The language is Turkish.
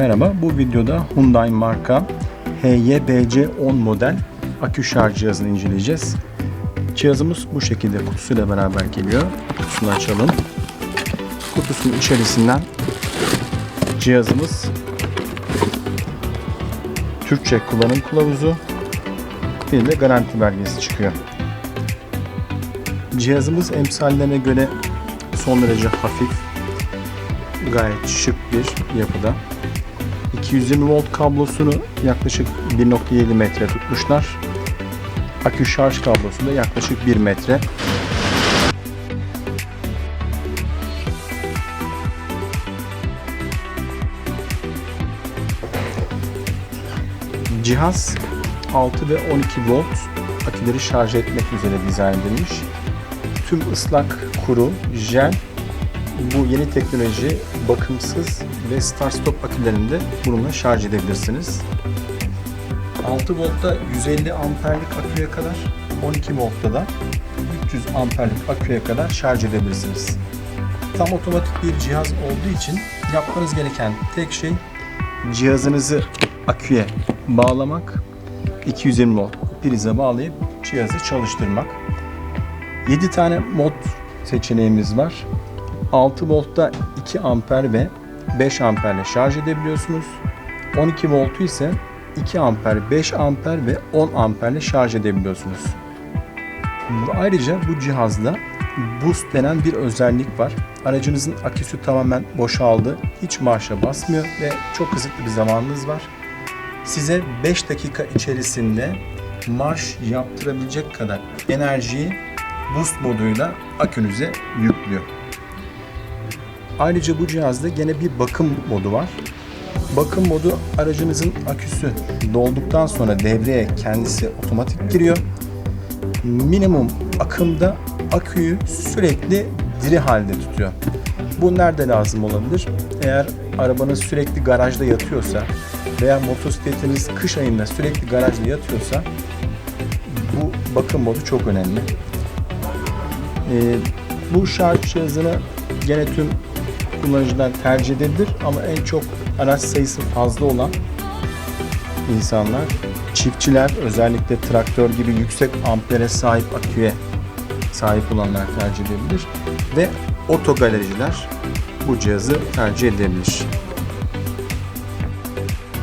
Merhaba, bu videoda Hyundai marka HYBC10 model akü şarj cihazını inceleyeceğiz. Cihazımız bu şekilde kutusuyla beraber geliyor. Kutusunu açalım. Kutusunun içerisinden cihazımız Türkçe kullanım kılavuzu bir de garanti belgesi çıkıyor. Cihazımız emsallerine göre son derece hafif, gayet şık bir yapıda. 220 volt kablosunu yaklaşık 1.7 metre tutmuşlar. Akü şarj kablosu da yaklaşık 1 metre. Cihaz 6 ve 12 volt aküleri şarj etmek üzere dizayn edilmiş. Tüm ıslak, kuru, jel bu yeni teknoloji bakımsız ve start stop akülerinde bununla şarj edebilirsiniz. 6 voltta 150 amperlik aküye kadar, 12 voltta da 300 amperlik aküye kadar şarj edebilirsiniz. Tam otomatik bir cihaz olduğu için yapmanız gereken tek şey cihazınızı aküye bağlamak, 220 volt prize bağlayıp cihazı çalıştırmak. 7 tane mod seçeneğimiz var. 6 voltta 2 amper ve 5 amperle şarj edebiliyorsunuz. 12 voltu ise 2 amper, 5 amper ve 10 amperle şarj edebiliyorsunuz. Ayrıca bu cihazda boost denen bir özellik var. Aracınızın aküsü tamamen boşaldı, hiç marşa basmıyor ve çok kısıtlı bir zamanınız var. Size 5 dakika içerisinde marş yaptırabilecek kadar enerjiyi boost moduyla akünüze yüklüyor. Ayrıca bu cihazda gene bir bakım modu var. Bakım modu aracınızın aküsü dolduktan sonra devreye kendisi otomatik giriyor. Minimum akımda aküyü sürekli diri halde tutuyor. Bu nerede lazım olabilir? Eğer arabanız sürekli garajda yatıyorsa veya motosikletiniz kış ayında sürekli garajda yatıyorsa bu bakım modu çok önemli. Ee, bu şarj cihazını gene tüm kullanıcılar tercih edebilir ama en çok araç sayısı fazla olan insanlar, çiftçiler özellikle traktör gibi yüksek ampere sahip aküye sahip olanlar tercih edebilir ve otogalericiler bu cihazı tercih edebilir.